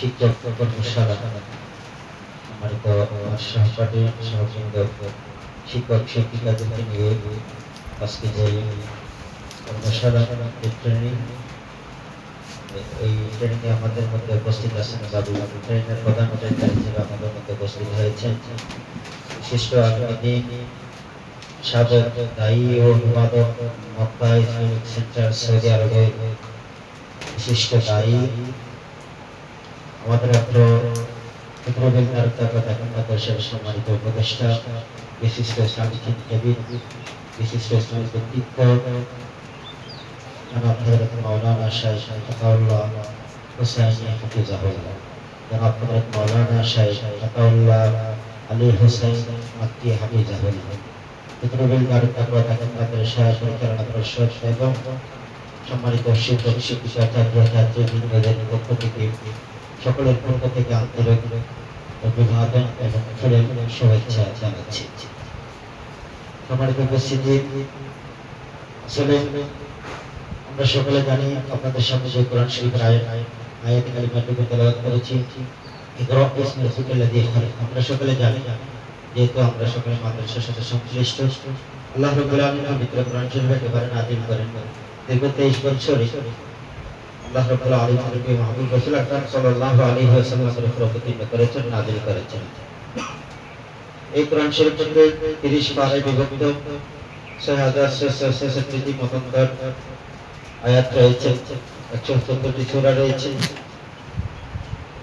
শিক্ষক শিক্ষক আজকে ট্রেনিং এই আমাদের মধ্যে উপস্থিত আছেন বাবু। ট্রেনিংয়ের প্রধান আমাদের মধ্যে উপস্থিত হয়েছেন। বিশিষ্ট সাবেক দায়ী ও সেন্টার সৌদি আরবের বিশিষ্ট দায়ী আমাদের মাত্র ফিক্রবিল তারকা দেখা পরিষদের সম্মানিত উপদেষ্টা বিশিষ্ট ইসলামিক চিন্তাবিদ বিশিষ্ট ইসলামিক ব্যক্তিত্ব জনাব হজরত মাওলানা শাহ আতাউল্লাহ হুসাইনি হাফিজাহুল্লাহ জনাব হজরত মাওলানা শাহ আতাউল্লাহ আলী হুসাইন মাক্কি হাফিজাহুল্লাহ ফিক্রবিল তারকা দেখা পরিষদ পরিচালনা পরিষদ এবং সম্মানিত শিক্ষক শিক্ষিকা ছাত্র ছাত্রী বৃন্দদের পক্ষ থেকে সকলের পক্ষ থেকে আন্তরিক অভিবাদন এবং শুভেচ্ছা জানাচ্ছি। আমরা সকলে জানি, আপনাদের সামনে যে কোরআন শরীফের তেলাওয়াত করেছি আমরা সকলে জানি, যেহেতু আমরা সকলে মাদ্রাসার সাথে সংশ্লিষ্ট, আল্লাহ রাব্বুল করেন। দীর্ঘ তেইশ বছর আল্লাহ রাব্বুল আলামিন নবী রাসূল আকরাম সাল্লাল্লাহু আলাইহি ওয়াসাল্লামের উপর করেছেন, নাযিল করেছেন। এই কোরআন শরীফ 30 পারায় বিভক্ত 6066টি মতান্তর আয়াত রয়েছে 174টি সূরা রয়েছে।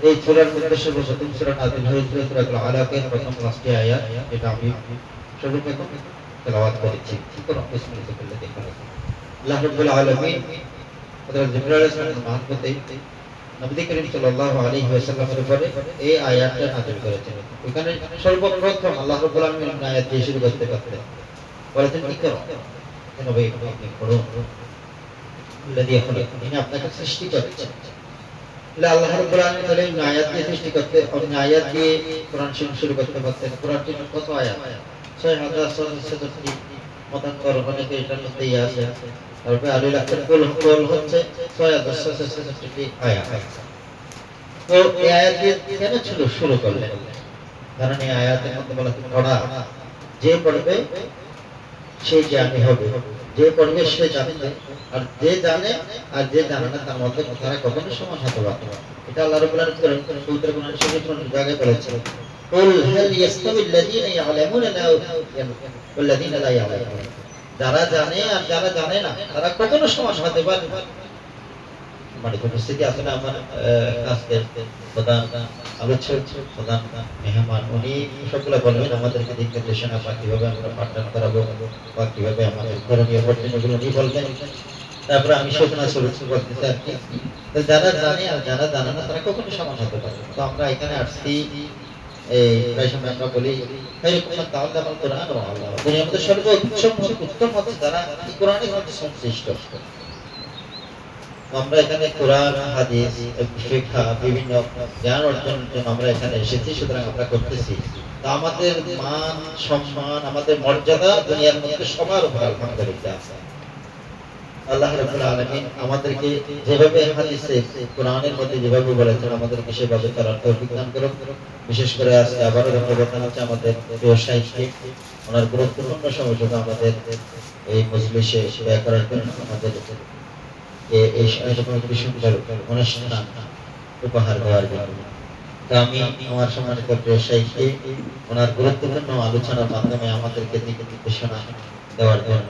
এই সূরার মধ্যে সর্বপ্রথম সূরা নাযিল আমি সর্বপ্রথম করেছি। কোরআন আলামিন হযরত জিবরাইল আলাইহিস সালামের মাহফতে নবী করিম সাল্লাল্লাহু আলাইহি ওয়াসাল্লামের উপরে এই আয়াতটা নাযিল করেছেন এখানে সর্বপ্রথম আল্লাহ রাব্বুল আলামিন আয়াত দিয়ে শুরু করতে করতে বলেছেন ইকরা নবী আপনি পড়ুন الذي خلق ইনি আপনাকে সৃষ্টি করেছেন তাহলে আল্লাহ রাব্বুল আলামিন তাহলে এই আয়াত দিয়ে সৃষ্টি করতে অন্য আয়াত দিয়ে কোরআন শরীফ শুরু করতে পারতেন কোরআন শরীফ কত আয়াত 6067টি মতান্তর অনেকে এটার মধ্যেই আছে তারপরে আলী লাখের গোল গোল হচ্ছে ছয় হাজার ছয়শো ছেষট্টি আয়াত তো এই আয়াত দিয়ে কেন ছিল শুরু করলেন কারণ এই আয়াতের মধ্যে বলা হচ্ছে পড়া যে পড়বে সে জ্ঞানী হবে যে পড়বে সে জানবে আর যে জানে আর যে জানে না তার মধ্যে তারা কখনো সমান হতে পারে না। এটা আল্লাহ রাব্বুল আলামিন করেন পবিত্র কোরআন শরীফ কোন জায়গায় বলেছেন قل هل يستوي الذين يعلمون والذين لا يعلمون যারা জানে আর যারা জানে না, তারা কখনো সমান হতে পারে মানে আমার প্রধান প্রধান মেহমান, উনি বলবেন, আমাদেরকে বা কীভাবে আমরা পাঠদান করাবো বা কীভাবে আমাদের উনি বলবেন। তারপরে আমি আর কি যারা জানে আর যারা জানে না, তারা কখনো সমান হতে পারে তো আমরা এখানে আসছি এই আমরা বলি এখানে বিভিন্ন জ্ঞান আমরা এখানে এসেছি, সুতরাং আমরা করতেছি। তা আমাদের মান, সম্মান, আমাদের মর্যাদা দুনিয়ার মধ্যে সবার উপর আলহামদুলিল্লাহ। আল্লাহ রাব্বুল আলামিন আমাদেরকে যেভাবে হাদিসে, কোরআনের মধ্যে যেভাবে বলেছেন, আমাদেরকে সেভাবে করার তৌফিক দান করুন। বিশেষ করে আজকে আবারও ধন্যবাদ জানাচ্ছি আমাদের সাহিত্যিক। ওনার গুরুত্বপূর্ণ সময় আমাদের এই মজলিসে ব্যয় করার জন্য আমাদের এই একটি সুন্দর অনুষ্ঠান উপহার দেওয়ার জন্য। আমি আমার সম্মানিত সাহিত্যিক, ওনার গুরুত্বপূর্ণ আলোচনার মাধ্যমে আমাদেরকে দিক নির্দেশনা দেওয়ার জন্য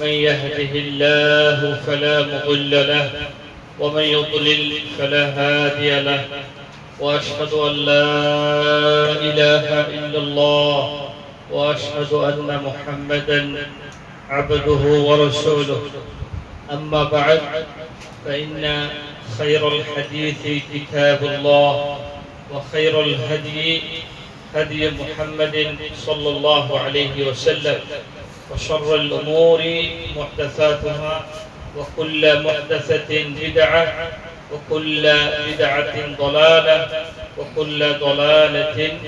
من يهده الله فلا مضل له ومن يضلل فلا هادي له وأشهد أن لا إله إلا الله وأشهد أن محمدا عبده ورسوله. أما بعد فإن خير الحديث كتاب الله وخير الهدي هدي محمد صلى الله عليه وسلم. وشر الأمور محدثاتها وكل محدثة بدعة وكل بدعة ضلالة وكل ضلالة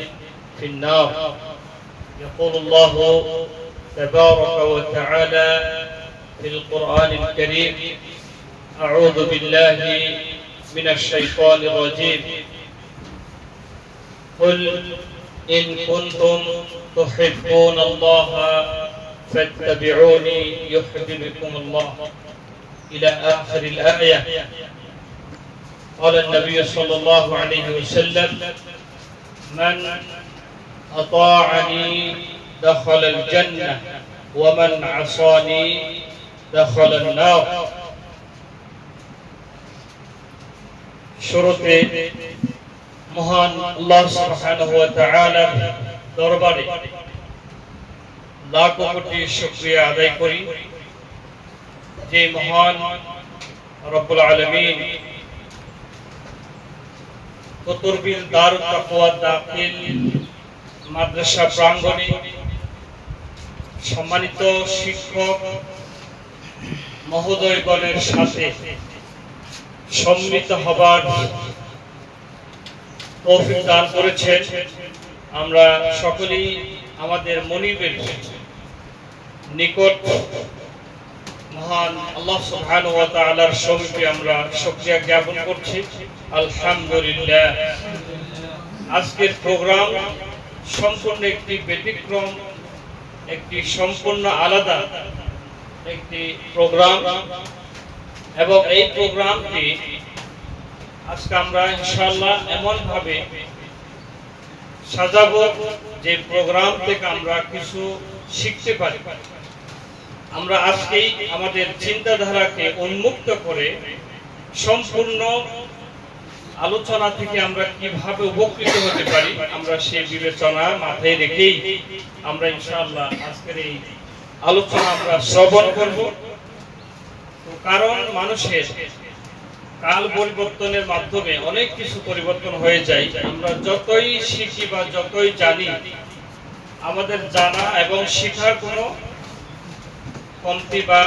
في النار. يقول الله تبارك وتعالى في القرآن الكريم أعوذ بالله من الشيطان الرجيم. قل إن كنتم تحبون الله فاتبعوني يحببكم الله إلى آخر الآية قال النبي صلى الله عليه وسلم من أطاعني دخل الجنة ومن عصاني دخل النار শুরুতে মহান আল্লাহ সুবহানাহু ওয়া তাআলার দরবারে লাখ কোটি শুকরিয়া আদায় করি। যে মহান রব্বুল আলামিন কতুরবিল দারুত তাকওয়া দাখিল মাদ্রাসা প্রাঙ্গণে সম্মানিত শিক্ষক মহোদয়গণের সাথে সম্মিলিত হবার তৌফিক দান করেছেন। আমরা সকলেই আমাদের মনিবের নিকট মহান আল্লাহ সুবহানাহু ওয়া তাআলার সমীপে আমরা শুকরিয়া জ্ঞাপন করছি। আলহামদুলিল্লাহ। আজকের প্রোগ্রাম সম্পূর্ণ একটি ব্যতিক্রম, একটি সম্পূর্ণ আলাদা একটি প্রোগ্রাম এবং এই প্রোগ্রামটি আজকে আমরা ইনশাআল্লাহ এমন ভাবে সাজাবো যে প্রোগ্রাম থেকে আমরা কিছু শিখতে পারি। আমরা আজকেই আমাদের চিন্তাধারাকে উন্মুক্ত করে সম্পূর্ণ আলোচনা থেকে আমরা কীভাবে উপকৃত হতে পারি, আমরা সেই বিবেচনা মাথায় রেখেই আমরা ইনশাআল্লাহ আজকের এই আলোচনা আমরা শ্রবণ করব। কারণ মানুষের কাল পরিবর্তনের মাধ্যমে অনেক কিছু পরিবর্তন হয়ে যায়। আমরা যতই শিখি বা যতই জানি, আমাদের জানা এবং শিখার কোনো কমতি বা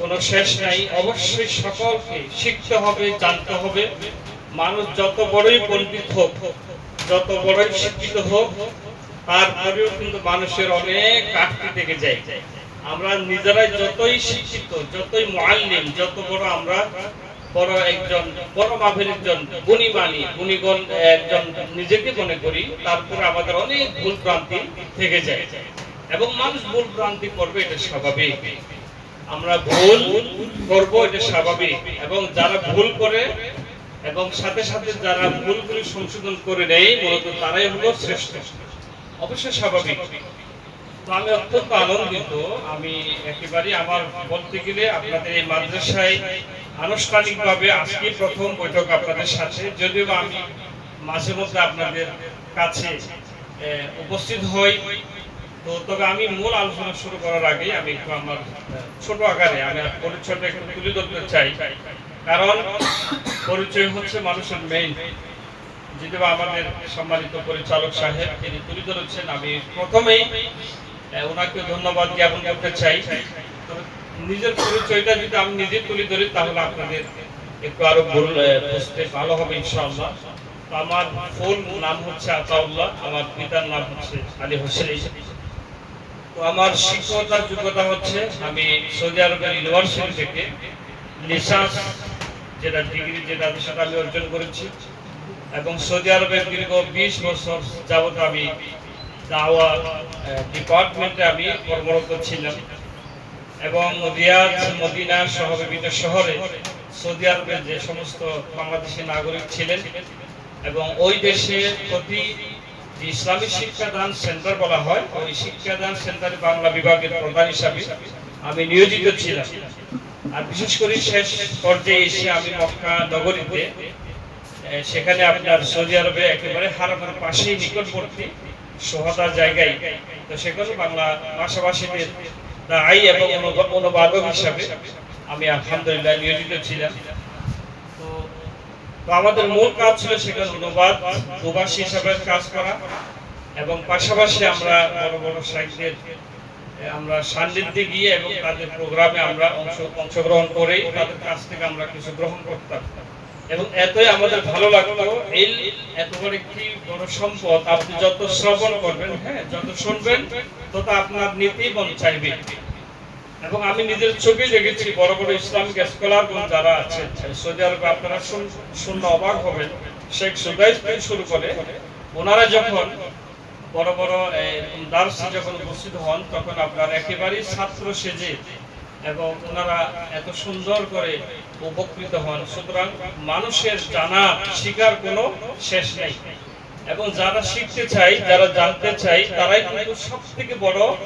কোনো শেষ নাই, অবশ্যই সকলকে শিখতে হবে, জানতে হবে। মানুষ যত বড়ই পণ্ডিত হোক, যত বড়ই শিক্ষিত হোক তারপরেও কিন্তু মানুষের অনেক কাটতি থেকে যায়। আমরা নিজেরাই যতই শিক্ষিত, যতই মুআল্লিম যত বড় আমরা, বড় একজন, বড় মাভের একজন গুণী মানি গুণীগণ একজন নিজেকে মনে করি, তারপরে আমাদের অনেক ভুল ভ্রান্তি থেকে যায়। এবং মানুষ ভুল ভ্রান্তি করবে, এটা স্বাভাবিক। আমরা ভুল করব, এটা স্বাভাবিক। এবং যারা ভুল করে এবং সাথে সাথে যারা ভুলগুলি সংশোধন করে নেয়, মূলত তারাই হলো শ্রেষ্ঠ। অবশ্যই স্বাভাবিক। তো আমি অত্যন্ত আনন্দিত। আমি একেবারে আমার বলতে গেলে আপনাদের এই মাদ্রাসায় আনুষ্ঠানিকভাবে আজকে প্রথম বৈঠক আপনাদের সাথে। যদিও আমি মাঝে মধ্যে আপনাদের কাছে উপস্থিত হই। তো তবে আমি মূল আলোচনা শুরু করার আগে আমি একটু আমার ছোট আকারে আমি পরিচয়টা একটু তুলে ধরতে চাই। কারণ পরিচয় হচ্ছে মানুষের মেইন আমাদের সম্মানিত পরিচালক সাহেব, তিনি তুলে ধরেছেন। আমি প্রথমেই ওনাকে ধন্যবাদ জ্ঞাপন করতে চাই। নিজের পরিচয়টা যদি আমি নিজে তুলে ধরি, তাহলে আপনাদের একটু আরও বুঝতে ভালো হবে ইনশাআল্লাহ। আমার ফুল নাম হচ্ছে আতাউল্লাহ, আমার পিতার নাম হচ্ছে আলী হোসেন। তো আমার শিক্ষকতার যোগ্যতা হচ্ছে আমি সৌদি আরবের ইউনিভার্সিটি থেকে লিসান্স যেটা ডিগ্রি যেটা সেটা আমি অর্জন করেছি। এবং সৌদি আরবের দীর্ঘ বিশ বছর যাবত আমি দাওয়া ডিপার্টমেন্টে আমি কর্মরত ছিলাম। এবং রিয়াদ, মদিনা সহ বিভিন্ন শহরে সৌদি আরবের যে সমস্ত বাংলাদেশি নাগরিক ছিলেন এবং ওই দেশে প্রতি যে ইসলামী শিক্ষাদান সেন্টার বলা হয়, ওই শিক্ষাদান সেন্টারে বাংলা বিভাগের প্রধান হিসাবে আমি নিয়োজিত ছিলাম। আর বিশেষ করে শেষ পর্যায়ে এসে আমি মক্কা নগরীতে সেখানে আপনার সৌদি আরবে একেবারে হারামের পাশেই নিকটবর্তী সোহাদার জায়গায়, তো সেখানে বাংলা ভাষাভাষীদের দায়ী এবং অনুবা- অনুবাদক হিসাবে আমি আলহামদুলিল্লাহ নিয়োজিত ছিলাম। তো আমাদের মূল কাজ ছিল সেখানে অনুবাদ প্রবাসী হিসাবে কাজ করা এবং পাশাপাশি আমরা বড় বড় সাহিত্যের আমরা সান্নিধ্যে গিয়ে এবং তাদের প্রোগ্রামে আমরা অংশ, অংশগ্রহণ করে তাদের কাছ থেকে আমরা কিছু গ্রহণ করতাম। এবং এতই আমাদের ভালো লাগতো, এই এত একটি বড় সম্পদ আপনি যত শ্রবণ করবেন হ্যাঁ যত শুনবেন, তত আপনার নিতেই মন চাইবে। এবং আমি নিজের চোখে দেখেছি, বড় বড় ইসলামিক স্কলার যারা আছেন, সৌদি আরবে আপনারা শুন- শুনলে অবাক হবেন, শেখ সুদাইস থেকে শুরু করে ওনারা যখন বড় বড় দার্সে যখন উপস্থিত হন, তখন আপনার একেবারেই ছাত্র সেজে এবং ওনারা এত সুন্দর করে উপকৃত হন। সুতরাং মানুষের জানা শিকার কোনো শেষ নেই। এবং যারা শিখতে চাই, যারা জানতে চাই, তারাই কিন্তু সব থেকে বড়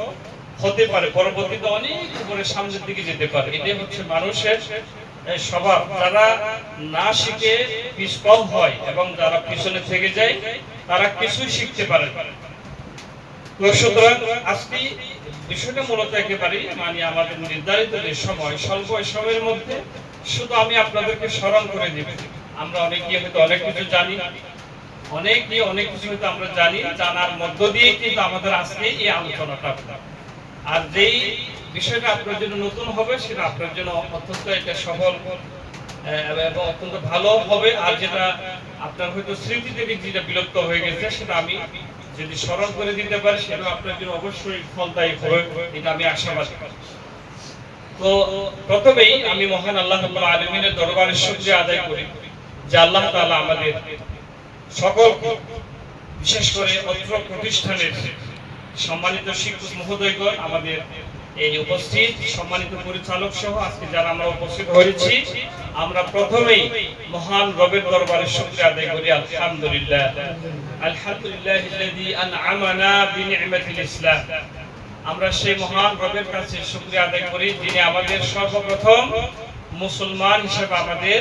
হতে পারে, পরবর্তীতে অনেক উপরে সামনের দিকে যেতে পারে। এটাই হচ্ছে মানুষের স্বভাব। যারা না শিখে পিছপল হয় এবং যারা পিছনে থেকে যায়, তারা কিছুই শিখতে পারে মানে শুধু আমি আপনাদেরকে স্মরণ করে আমরা অনেকে অনেক কিছু হয়তো আমরা জানি, জানার মধ্য দিয়ে কিন্তু আমাদের আজকে এই আলোচনাটা আর যেই বিষয়টা আপনার জন্য নতুন হবে, সেটা আপনার জন্য অত্যন্ত একটা সফল এবং অত্যন্ত ভালো হবে। আর যেটা আপনার হয়তো স্মৃতি থেকে যেটা বিলুপ্ত হয়ে গেছে, সেটা আমি যদি স্মরণ করে দিতে পারি সেটা আপনার জন্য অবশ্যই হবে, এটা আমি তো প্রথমেই আমি মহান আল্লাহ আলামিনের দরবারে শুকরিয়া আদায় করি যে আল্লাহ তাআলা আমাদের সকল বিশেষ করে অত্র প্রতিষ্ঠানের সম্মানিত শিক্ষক মহোদয়গণ আমাদের এই উপস্থিত সম্মানিত পরিচালক সহ আজকে যারা আমরা উপস্থিত হয়েছি আমরা প্রথমেই মহান রবের দরবারে শুকরিয়া আদায় করি আলহামদুলিল্লাহ আলহামদুলিল্লাহ الذي انعمنا بنعمه الاسلام আমরা সেই মহান রবের কাছে শুকরিয়া আদায় করি যিনি আমাদের সর্বপ্রথম মুসলমান হিসেবে আমাদের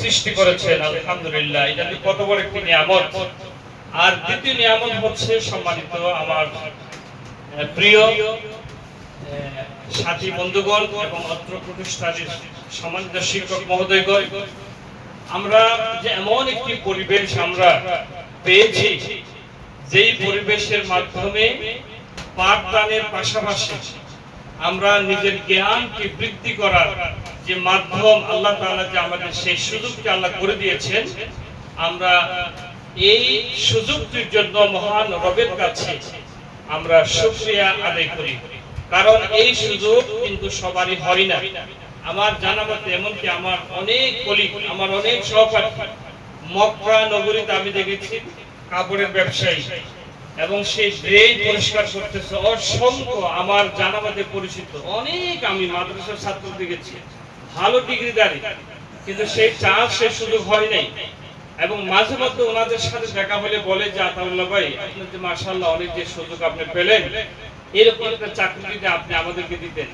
সৃষ্টি করেছেন আলহামদুলিল্লাহ এটা যে কত বড় একটি নিয়ামত আর দ্বিতীয় নিয়ামত হচ্ছে সম্মানিত আমার প্রিয় সাথী বন্ধুগণ এবং অত্র প্রতিষ্ঠানের সম্মানিত শিক্ষক মহোদয়গণ, আমরা যে এমন একটি পরিবেশ আমরা পেয়েছি, যেই পরিবেশের মাধ্যমে পাঠদানের পাশাপাশি আমরা নিজের জ্ঞানকে বৃদ্ধি করার যে মাধ্যম আল্লাহ তাআলা যে আমাদের সেই সুযোগটি আল্লাহ করে দিয়েছেন, আমরা এই সুযোগটির জন্য মহান রবের কাছে আমরা শুকরিয়া আদায় করি। কারণ এই সুযোগ কিন্তু সবারই হয় না। আমার জানা মতে এমনকি আমার অনেক কলিগ, আমার অনেক সহপাঠী মক্কা নগরীতে আমি দেখেছি কাপড়ের ব্যবসায়ী এবং সেই ড্রেন পরিষ্কার করতেছে। অসংখ্য আমার জানা মতে পরিচিত। অনেক আমি মাদ্রাসার ছাত্র দেখেছি। ভালো ডিগ্রিদারি কিন্তু সেই চান্স সেই সুযোগ হয় নাই। এবং মাঝে মধ্যে ওনাদের সাথে দেখা হলে বলে যে, আতাউল্লাহ ভাই আপনার যে মাশাআল্লাহ অনেক যে সুযোগ আপনি পেলেন। এরকম একটা চাকরি যদি আপনি আমাদেরকে দিতেন।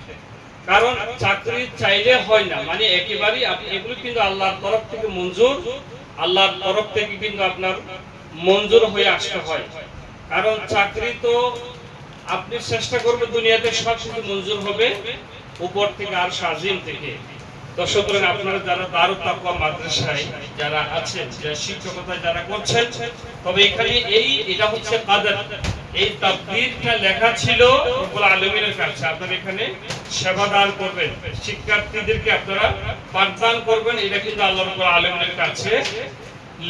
কারণ চাকরি চাইলে হয় না। মানে একেবারেই আপনি এগুলো কিন্তু আল্লাহর তরফ থেকে মঞ্জুর। আল্লাহর তরফ থেকে কিন্তু আপনার মঞ্জুর হয়ে আসতে হয়। কারণ চাকরি তো আপনি চেষ্টা করবেন দুনিয়াতে সব কিছু মঞ্জুর হবে, উপর থেকে আর সাজিম থেকে। এটা শিক্ষার্থীদেরকে আপনারা পাঠদান করবেন, এটা কিন্তু আল্লাহ রব্বুল আলামিনের কাছে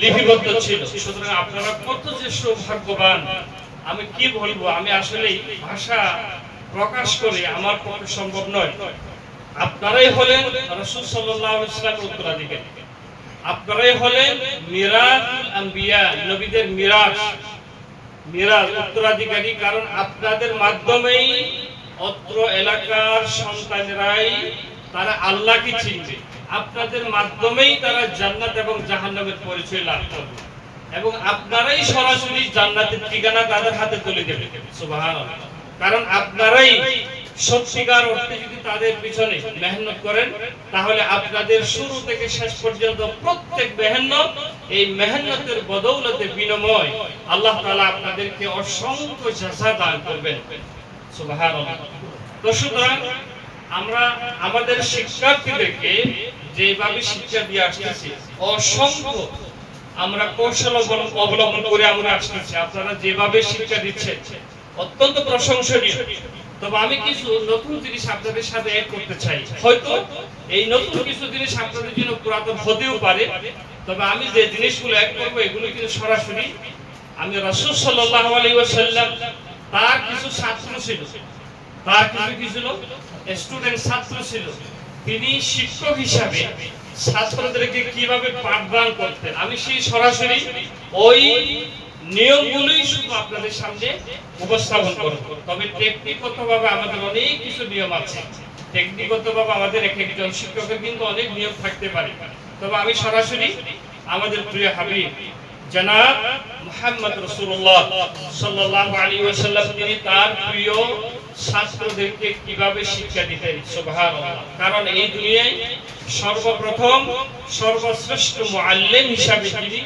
লিপিবদ্ধ ছিল। সুতরাং আপনারা কত যে সৌভাগ্যবান। আমি কি বলব? আমি আসলে ভাষা প্রকাশ করে আমার পক্ষে সম্ভব নয়। আপনারাই হলেন রাসূল ওয়াসাল্লামের উত্তরাধিকারী। আপনারাই হলেন মিরাজুল আম্বিয়া নবীদের মিরাজ। মিরাজ উত্তরাধিকারী, কারণ আপনাদের মাধ্যমেই অত্র এলাকার সন্তানেরাই তারা আল্লাহকে চিনবে। আপনাদের মাধ্যমেই তারা জান্নাত এবং জাহান্নামের পরিচয় লাভ করবে। এবং আপনারাই সরাসরি জান্নাতের ঠিকানা তাদের হাতে তুলে দেবে। সুবহানাল্লাহ। কারণ আপনারাই সত্যিকার অর্থে যদি তাদের পিছনে মেহনত করেন, তাহলে আপনাদের শুরু থেকে শেষ পর্যন্ত প্রত্যেক মেহনত এই মেহনতের বদৌলতে বিনিময় আল্লাহ তাআলা আপনাদেরকে অসংখ্য জাযা দান করবেন। তো সুতরাং আমরা আমাদের শিক্ষার্থীদেরকে যেভাবে শিক্ষা দিয়ে আসতেছি, অসংখ্য আমরা কৌশল অবলম্বন অবলম্বন করে আমরা আসতেছি। আপনারা যেভাবে শিক্ষা দিচ্ছেন, অত্যন্ত প্রশংসনীয়। তবে আমি কিছু নতুন জিনিস আপনাদের সাথে অ্যাড করতে চাই। হয়তো এই নতুন কিছু জিনিস আপনাদের জন্য পুরাতন হতেও পারে, তবে আমি যে জিনিসগুলো অ্যাড করব, এগুলো কিন্তু সরাসরি আমি রাসূল সাল্লাল্লাহু আলাইহি ওয়াসাল্লাম, তার কিছু ছাত্র ছিল, তার কিছু কি ছিল? স্টুডেন্ট ছাত্র ছিল। তিনি শিক্ষক হিসাবে ছাত্রদেরকে কীভাবে পাঠদান করতেন? আমি সেই সরাসরি ওই নিয়মগুলোই শুধু আপনাদের সামনে উপস্থাপন করব। তবে টেকনিকগতভাবে আমাদের অনেক কিছু নিয়ম আছে। টেকনিকগতভাবে আমাদের এক একজন শিক্ষকের কিন্তু অনেক নিয়ম থাকতে পারে। তবে আমি সরাসরি আমাদের প্রিয় হাবিব, জনাব মুহাম্মদ রাসূলুল্লাহ সাল্লাল্লাহু আলাইহি ওয়াসাল্লাম, তিনি তার প্রিয় ছাত্রদেরকে কীভাবে শিক্ষা দিতেন? সুবহানাল্লাহ। কারণ এই দুনিয়ায় সর্বপ্রথম, সর্বশ্রেষ্ঠ মুআল্লিম হিসাবে যিনি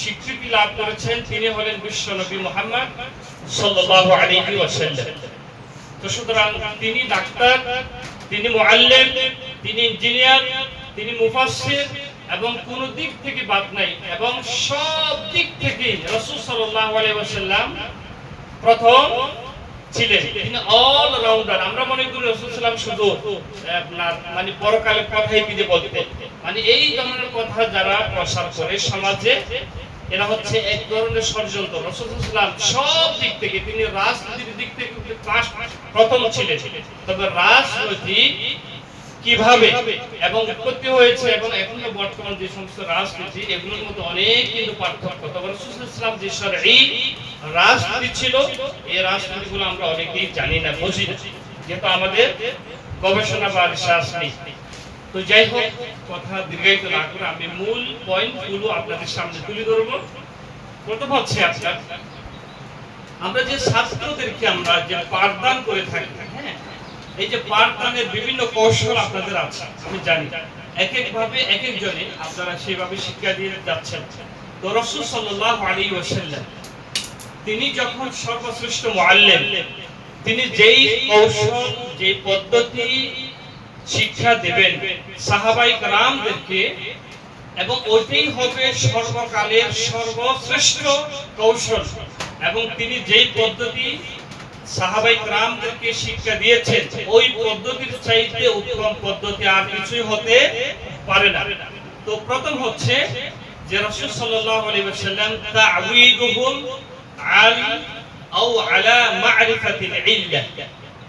স্বীকৃতি লাভ করেছেন তিনি হলেন বিশ্বনবী মুহাম্মদ সাল্লাল্লাহু আলাইহি ওয়াসাল্লাম। তো সুতরাং তিনি ডাক্তার, তিনি মুআল্লিম, তিনি ইঞ্জিনিয়ার, তিনি মুফাসসির এবং কোন দিক থেকে বাদ নাই এবং সব দিক থেকে রাসূল সাল্লাল্লাহু আলাইহি ওয়াসাল্লাম প্রথম ছিলেন। তিনি অল রাউন্ডার আমরা মনে করি রাসূল সাল্লাম শুধু মানে পরকালে কথাই বিদে বলতেন। মানে এই ধরনের কথা যারা প্রসার করে সমাজে, এরা হচ্ছে এক ধরনের ষড়যন্ত্র। সব দিক থেকে, তিনি রাজনীতির দিক থেকে প্রথম ছিলেন। তবে রাজনৈতিক কীভাবে এবং উৎপত্তি হয়েছে এবং এখনও বর্তমান যে সমস্ত রাজনীতি, এগুলোর মধ্যে অনেক কিন্তু পার্থক্য। তবে রাসূল ইসলাম যে রাজনীতি ছিল, এই রাজনীতিগুলো আমরা অনেকেই জানি না, বুঝি যেহেতু আমাদের গবেষণা বা রিসার্চ নেই। তো যাই হোক, কথা দীর্ঘায়িত না করে আমি মূল পয়েন্টগুলো আপনাদের সামনে তুলে ধরবো। প্রথম হচ্ছে আপনার, আমরা যে ছাত্রদেরকে আমরা যে পাঠদান করে থাকি হ্যাঁ এই যে পাঠদানের বিভিন্ন কৌশল আপনাদের আছে, আমি জানি। এক এক ভাবে এক এক জনে আপনারা সেভাবে শিক্ষা দিয়ে যাচ্ছেন। তো রসুল সাল্লাল্লাহু আলাইহি ওয়াসাল্লাম, তিনি যখন সর্বশ্রেষ্ঠ মুআল্লিম, তিনি যেই কৌশল, যেই পদ্ধতি শিক্ষা দেবেন সাহাবাই কারামদেরকে এবং ওইটাই হবে সর্বকালের সর্বশ্রেষ্ঠ কৌশল। এবং তিনি যেই পদ্ধতি সাহাবাই ক্রামদেরকে শিক্ষা দিয়েছেন, ওই পদ্ধতির চাইতে উত্তম পদ্ধতি আর কিছুই হতে পারে না। তো প্রথম হচ্ছে যে রাসূল সাল্লাল্লাহু আলাইহি ওয়াসাল্লাম তা'উইদুহুম আলি আও আলা মা'রিফাতিল ইল্লাহ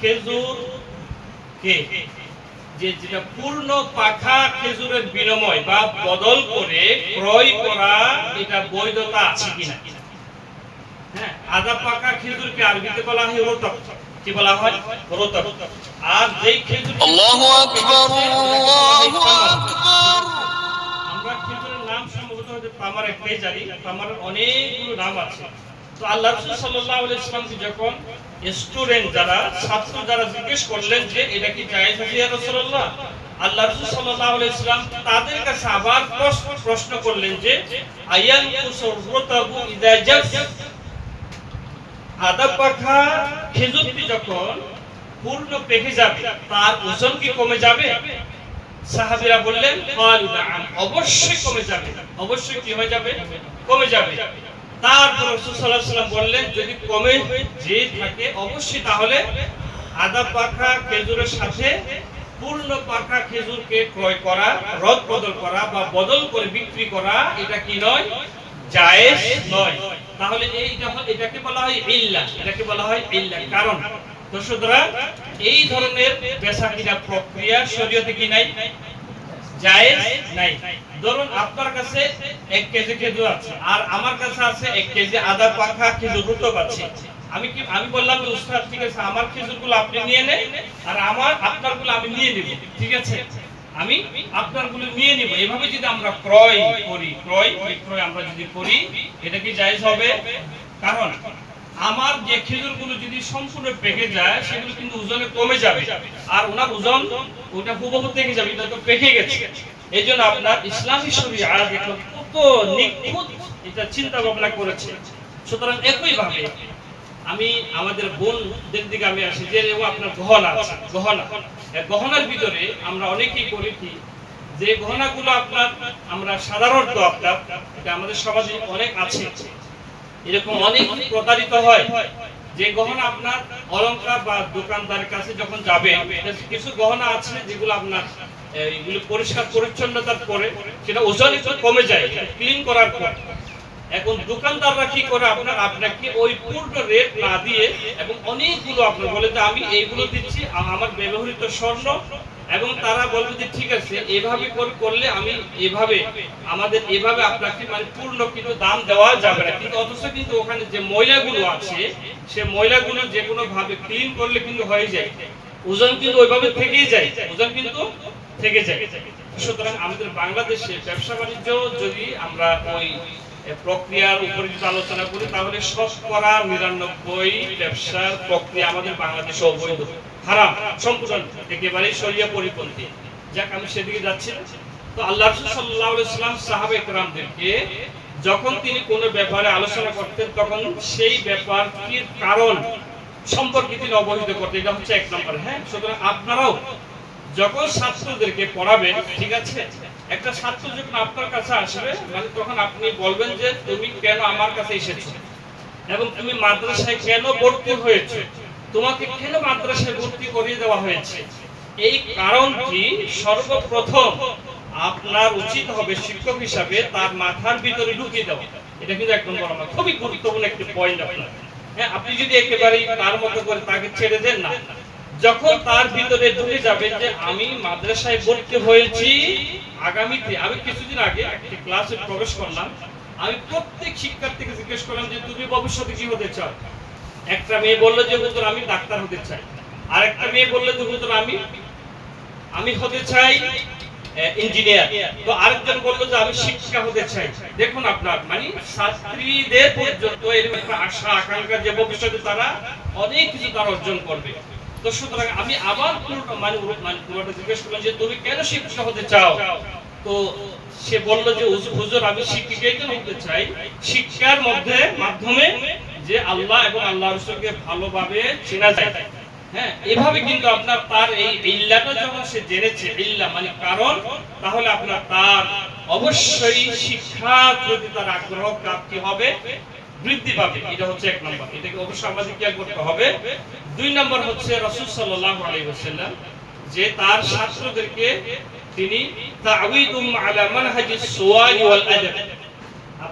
খেজুর কে? যে যেটা পূর্ণ পাখা খেজুরের বিনিময় বা বদল করে ক্রয় করা এটা বৈধতা আছে কিনা? হ্যাঁ পাকা খেজুরকে আরবিতে বলা হয় কি বলা হয়? আর যেই খেজুর আল্লাহু আকবার আল্লাহু আকবার। আমরা খেজুরের নাম সম্ভবত হয়তো তামার একটাই জানি তামার অনেকগুলো নাম আছে। তো আল্লাহ রাসূল সাল্লাল্লাহু আলাইহি ওয়াসাল্লাম যখন স্টুডেন্ট যারা, ছাত্র যারা জিজ্ঞেস করলেন যে, এটা কি জায়েজ আছে ইয়া রাসূলুল্লাহ? আল্লাহ রাসূল সাল্লাল্লাহু আলাইহি ওয়াসাল্লাম তাদের কাছে আবার প্রশ্ন প্রশ্ন করলেন যে, আয়ান কুসরতাবু ইদা জাফ আদা পাখা খেজুরটি যখন পূর্ণ পেকে যাবে, তার ওজন কি কমে যাবে? সাহাবীরা বললেন অবশ্যই কমে যাবে। অবশ্যই কি হয়ে যাবে? কমে যাবে। তারপর বললেন, যদি যে থাকে, অবশ্যই তাহলে আদা পাখা খেজুরের সাথে পূর্ণ পাখা খেজুরকে ক্রয় করা বদল করা বা বদল করে বিক্রি করা, এটা কি নয়? নয়। তাহলে হল- এটাকে বলা হয় এটাকে বলা হয় কারণ এই ধরনের বেচা প্রক্রিয়া শরীয়তে কি নাই? আমার খেজুর খেজুরগুলো আপনি নিয়ে নেন, আর আমার আপনারগুলো আমি নিয়ে ঠিক আছে? আমি আপনারগুলো নিয়ে নিব। এভাবে যদি আমরা ক্রয় করি, ক্রয় বিক্রয় আমরা যদি করি, এটা কি জায়েজ হবে? কারণ আমার যে খেজুরগুলো যদি সম্পূর্ণ পেকে যায়, সেগুলো কিন্তু ওজনে কমে যাবে। আর ওনার ওজন ওটা হুবহু থেকে যাবে, এটা তো পেকে গেছে। এই জন্য আপনার ইসলামী শরীর আর দেখুন কত নিখুঁত এটা চিন্তা ভাবনা করেছে। সুতরাং একই ভাবে আমি আমাদের বোনদের দিকে আমি আসি, যে আপনার গহনা গহনা। গহনার ভিতরে আমরা অনেকেই করি কি, যে গহনাগুলো আপনার আমরা সাধারণত আপনার, এটা আমাদের সমাজে অনেক আছে। এরকম অনেক প্রতারিত হয় যে গহনা আপনার অলংকার বা দোকানদারের কাছে যখন যাবে কিছু গহনা আছে যেগুলো আপনার এইগুলো পরিষ্কার পরিচ্ছন্নতার পরে সেটা ওজন একটু কমে যায় ক্লিন করার পর। এখন দোকানদাররা কি করে? আপনার, আপনাকে ওই পূর্ণ রেট না দিয়ে এবং অনেকগুলো আপনার বলে যে আমি এইগুলো দিচ্ছি আমার ব্যবহৃত স্বর্ণ এবং তারা বলবে যে, ঠিক আছে, এভাবে করে করলে আমি এভাবে, আমাদের এভাবে আপনাকে মানে পূর্ণ কিন্তু দাম দেওয়া যাবে না। কিন্তু অথচ কিন্তু ওখানে যে ময়লাগুলো আছে, সে ময়লাগুলো যে কোনো ভাবে ক্লিন করলে কিন্তু হয়ে যায়। ওজন কিন্তু ওইভাবে থেকেই যায়। ওজন কিন্তু থেকে যায়। সুতরাং আমাদের বাংলাদেশে ব্যবসা বাণিজ্য যদি আমরা ওই প্রক্রিয়ার উপরে যদি আলোচনা করি, তাহলে শতকরা নিরানব্বই ব্যবসার প্রক্রিয়া আমাদের বাংলাদেশে অবৈধ। হারাম, সম্পূর্ণ একেবারে শরিয়া পরিপন্থী। যাক, আমি সেদিকে যাচ্ছি। তো আল্লাহ আলাইহি সাল্লাম সাহাবে একরামদেরকে যখন তিনি কোনো ব্যাপারে আলোচনা করতেন, তখন সেই ব্যাপারটির কারণ সম্পর্কে তিনি অবহিত করতেন। এটা হচ্ছে এক নম্বর হ্যাঁ? সুতরাং আপনারাও যখন ছাত্রদেরকে পড়াবেন, ঠিক আছে? একটা ছাত্র যখন আপনার কাছে আসবে মানে তখন আপনি বলবেন যে, তুমি কেন আমার কাছে এসেছ? এবং তুমি মাদ্রাসায় কেন ভর্তি হয়েছে? তোমাকে কেন মাদ্রাসায় ভর্তি করিয়ে দেওয়া হয়েছে? এই কারণটি সর্বপ্রথম আপনার উচিত হবে শিক্ষক হিসাবে তার মাথার ভিতরে ঢুকিয়ে দেওয়া। এটা কিন্তু একদম বড় না খুবই গুরুত্বপূর্ণ একটি পয়েন্ট আপনার। হ্যাঁ আপনি যদি একেবারে তার মতো করে তাকে ছেড়ে দেন না, যখন তার ভিতরে ঢুকে যাবে যে আমি মাদ্রাসায় ভর্তি হয়েছি, আগামীতে আমি কিছুদিন আগে একটি ক্লাসে প্রবেশ করলাম, আমি প্রত্যেক শিক্ষার্থীকে জিজ্ঞেস করলাম যে, তুমি ভবিষ্যতে কি হতে চাও? একটা মেয়ে বলল যে, হুজুর, আমি ডাক্তার হতে চাই। আর একটা মেয়ে বলল যে, হুজুর, আমি আমি হতে চাই ইঞ্জিনিয়ার তো আরেকজন বলল যে, আমি শিক্ষিকা হতে চাই। দেখুন আপনার মানে ছাত্রীদের পর্যন্ত এরকম একটা আশা, আকাঙ্ক্ষা যে ভবিষ্যতে তারা অনেক কিছু অর্জন করবে। তো সুতরাং আমি আবার মানে মানে পুরোটা জিজ্ঞেস করলাম যে, তুমি কেন হতে চাও? তো সে বলল যে, হুজুর আমি শিক্ষিকাই কেন হতে চাই। শিক্ষার মধ্যে মাধ্যমে যে আল্লাহ এবং আল্লাহ রসুলকে ভালোভাবে চেনা যায়। হ্যাঁ এভাবে কিন্তু আপনার তার এই ইল্লাটা যখন সে জেনেছে, ইল্লা মানে কারণ, তাহলে আপনার তার অবশ্যই শিক্ষার প্রতি তার আগ্রহ প্রাপ্তি হবে, বৃদ্ধি পাবে। এটা হচ্ছে এক নম্বর। এটাকে অবশ্যই আমাদের করতে হবে। দুই নম্বর হচ্ছে রসুল ওয়াসাল্লাম, যে তার তিনি আলা মানহাজিস সুয়াল ওয়াল